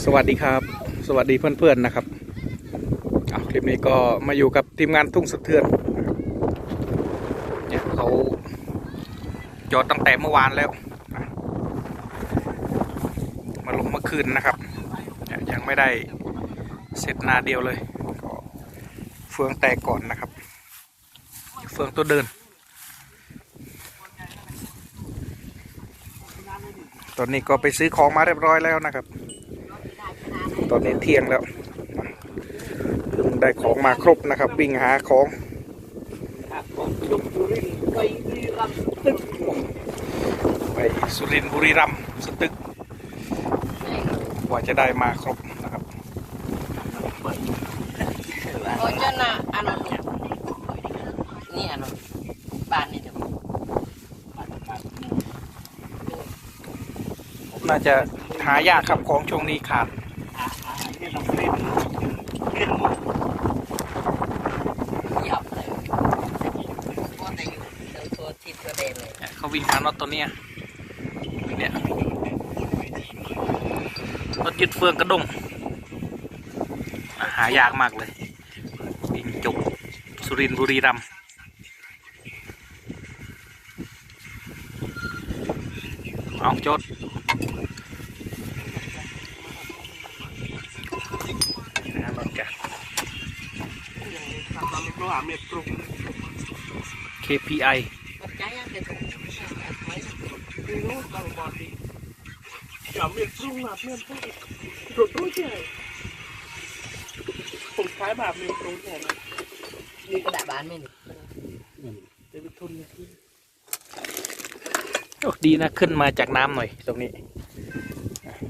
สวัสดีครับ สวัสดีเพื่อนๆนะครับเอาคลิปนี้ก็มาอยู่กับทีมงานทุ่งสะเทือนเนี่ยเขาจอดตั้งแต่เมื่อวานแล้ว มาลงเมื่อคืนนะครับยยังไม่ได้เสร็จนาเดียวเลยก็เฟืองแตกก่อนนะครับ เฟืองตัวเดิน ตอนนี้ก็ไปซื้อของมาเรียบร้อยแล้วนะครับ ตอนนี้เที่ยงแล้วเพิ่งได้ของมาครบนะครับ วิ่งหาของไปสุรินบุรีรัมสตึกกว่าจะได้มาครบนะครับโอ้ยนะอันนั้นี่อันนั้บ้านนี่เดี๋ยวน่าจะหายากครับของช่วงนี้ขาด เลยก็แต่อยู่เดินตัวทิศกระเด็นเลยเนี่ยเขาวิ่งหาน็อตตัวเนี้ยเนี่ยรถยึดเฟืองกระดงหายากมากเลยวิ่งจบสุรินทร์บุรีรัมย์เอาจดนะรถจ้ะ KPI ปัจจัยยังเป็นถูกไม่ Ja, meer groen, meer groen. Rood roodje. ผมคล้ายแบบมีตรงแขนมีกระดาษบ้านไหมนี่เดวิดทุนเนี่ยโอ้ดีนะขึ้นมาจากน้ำหน่อยตรงนี้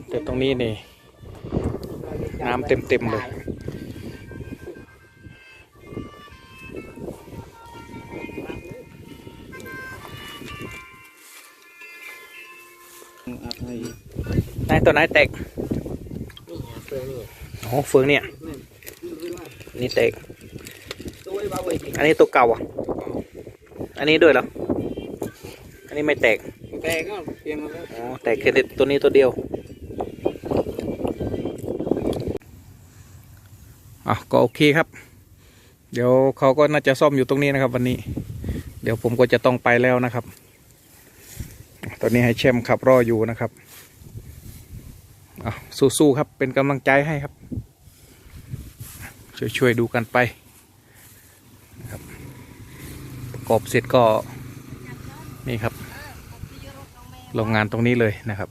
แต่ตรงนี้นี่ น้ำเต็มๆเลย ไหนตัวไหนแตกนี่เฟืองนี่โอ้เฟืองเนี่ย นี่แตก อันนี้ตัวเก่าอะ อันนี้ด้วยเหรอ อันนี้ไม่แตก แต่ก็เปลี่ยนมาแล้วอ๋อแตกแค่ตัวนี้ตัวเดียวอะก็โอเคครับ เดี๋ยวเขาก็น่าจะซ่อมอยู่ตรงนี้นะครับ วันนี้ เดี๋ยวผมก็จะต้องไปแล้วนะครับ ตอนนี้ให้แชมป์ขับรออยู่นะครับอะสู้ๆครับเป็นกำลังใจให้ครับ ช่วยๆดูกันไปครับประกอบเสร็จก็นี่ครับโรงงานตรงนี้เลยนะครับ